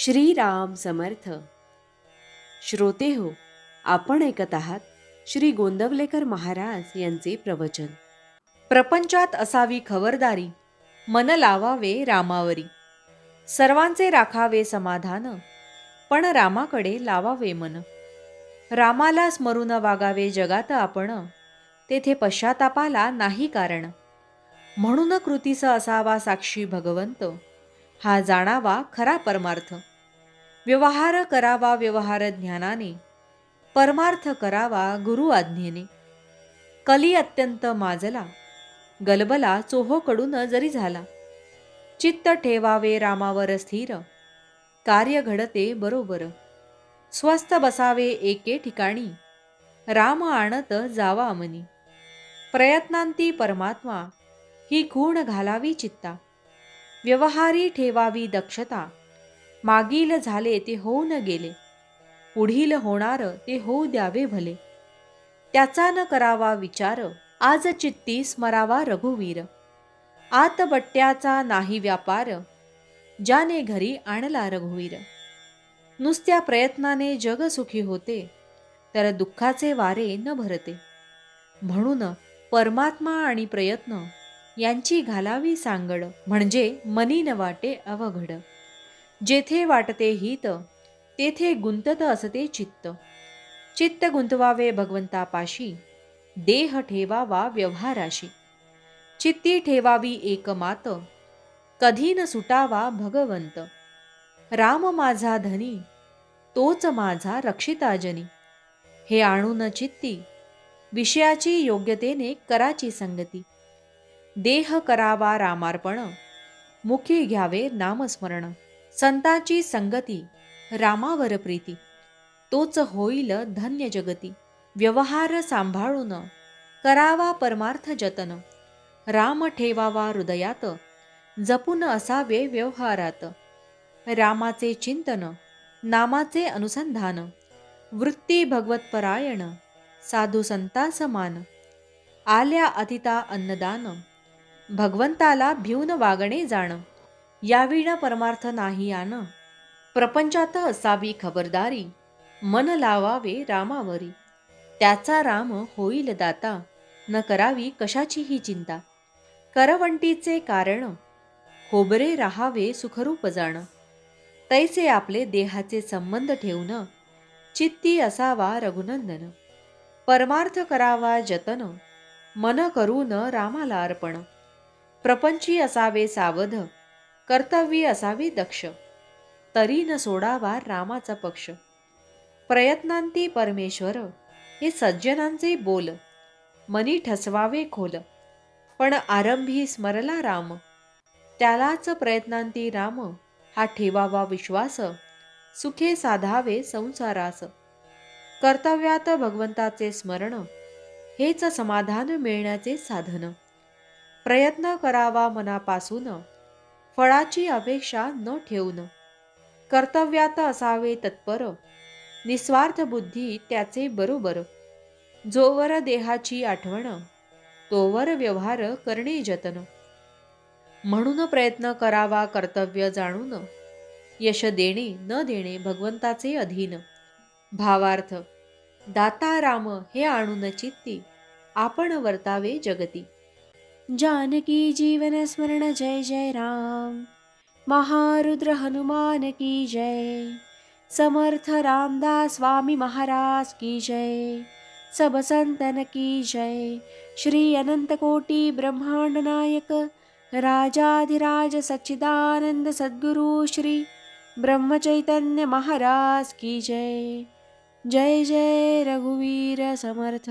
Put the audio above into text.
श्रीराम समर्थ. श्रोते हो आपण ऐकत आहात श्री गोंदवलेकर महाराज यांचे प्रवचन. प्रपंचात असावी खबरदारी मन लावावे रामावरी. सर्वांचे राखावे समाधान पण रामाकडे लावावे मन. रामाला स्मरून वागावे जगात आपण तेथे पश्चातापाला नाही कारण. म्हणून कृतीस असावा साक्षी भगवंत हा जाणावा खरा परमार्थ. व्यवहार करावा व्यवहार ज्ञानाने परमार्थ करावा गुरु आज्ञेने. कली अत्यंत माजला गलबला चोहोकडून जरी झाला. चित्त ठेवावे रामावर स्थिर कार्य घडते बरोबर. स्वस्थ बसावे एके ठिकाणी राम आणत जावा मनी. प्रयत्नांती परमात्मा ही खूण घालावी चित्ता. व्यवहारी ठेवावी दक्षता मागील झाले ते होऊन गेले. पुढील होणार ते होऊ द्यावे भले. त्याचा न करावा विचार आज चित्ती स्मरावा रघुवीर. आत बट्ट्याचा नाही व्यापार ज्याने घरी आणला रघुवीर. नुसत्या प्रयत्नाने जग सुखी होते तर दुःखाचे वारे न भरते. म्हणून परमात्मा आणि प्रयत्न यांची घालावी सांगड म्हणजे मनी न वाटे अवघड. जेथे वाटते हित तेथे गुंतत असते चित्त. चित्त गुंतवावे भगवंतापाशी देह ठेवावा व्यवहाराशी. चित्ती ठेवावी एकमात कधी न सुटावा भगवंत. राम माझा धनी तोच माझा रक्षिताजनी. हे आणून चित्ती विषयाची योग्यतेने कराची संगती. देह करावा रामार्पण मुखी घ्यावे नामस्मरण. संतांची संगती रामावर प्रीती. तोच होईल धन्य जगती. व्यवहार सांभाळून करावा परमार्थ जतन. राम ठेवावा हृदयात जपून असावे व्यवहारात. रामाचे चिंतन नामाचे अनुसंधान. वृत्ती भगवतपरायण साधू संता समान आल्या अतिता अन्नदान. भगवंताला भिवून वागणे जाण. याविना परमार्थ नाही आण प्रपंचात असावी खबरदारी मन लावावे रामावरी. त्याचा राम होईल दाता न करावी कशाचीही चिंता. करवंटीचे कारण खोबरे राहावे सुखरूप जाण. तैसे आपले देहाचे संबंध ठेवून चित्ती असावा रघुनंदन. परमार्थ करावा जतन मन करून रामाला अर्पण. प्रपंची असावे सावध कर्तव्य असावी दक्ष. तरी न सोडावा रामाचा पक्ष. प्रयत्नांती परमेश्वर हे सज्जनांचे बोल. मनी ठसवावे खोल. पण आरंभी स्मरला राम. त्यालाच प्रयत्नांती राम. हा ठेवावा विश्वास. सुखे साधावे संसारास. कर्तव्यात भगवंताचे स्मरण. हेच समाधान मिळण्याचे साधन. प्रयत्न करावा मनापासून. फळाची अपेक्षा न ठेवणं. कर्तव्यात असावे तत्पर. निस्वार्थ बुद्धी त्याचे बरोबर. जोवर देहाची आठवण तोवर व्यवहार करणे जतन. म्हणून प्रयत्न करावा कर्तव्य जाणून. यश देणे न देणे भगवंताचे अधीन. भावार्थ दाता राम हे आणून चित्ती. आपण वर्तावे जगती. जानकी जीवन स्मरण जय जय राम। महारुद्र हनुमान की जय। समर्थ रामदास स्वामी महाराज की जय। सब संतन की जय। श्री अनंत कोटी ब्रह्मांड नायक। राजाधिराज सच्चिदानंद सद्गुरु श्री ब्रह्मचैतन्य महाराज की जय। जय जय रघुवीर समर्थ।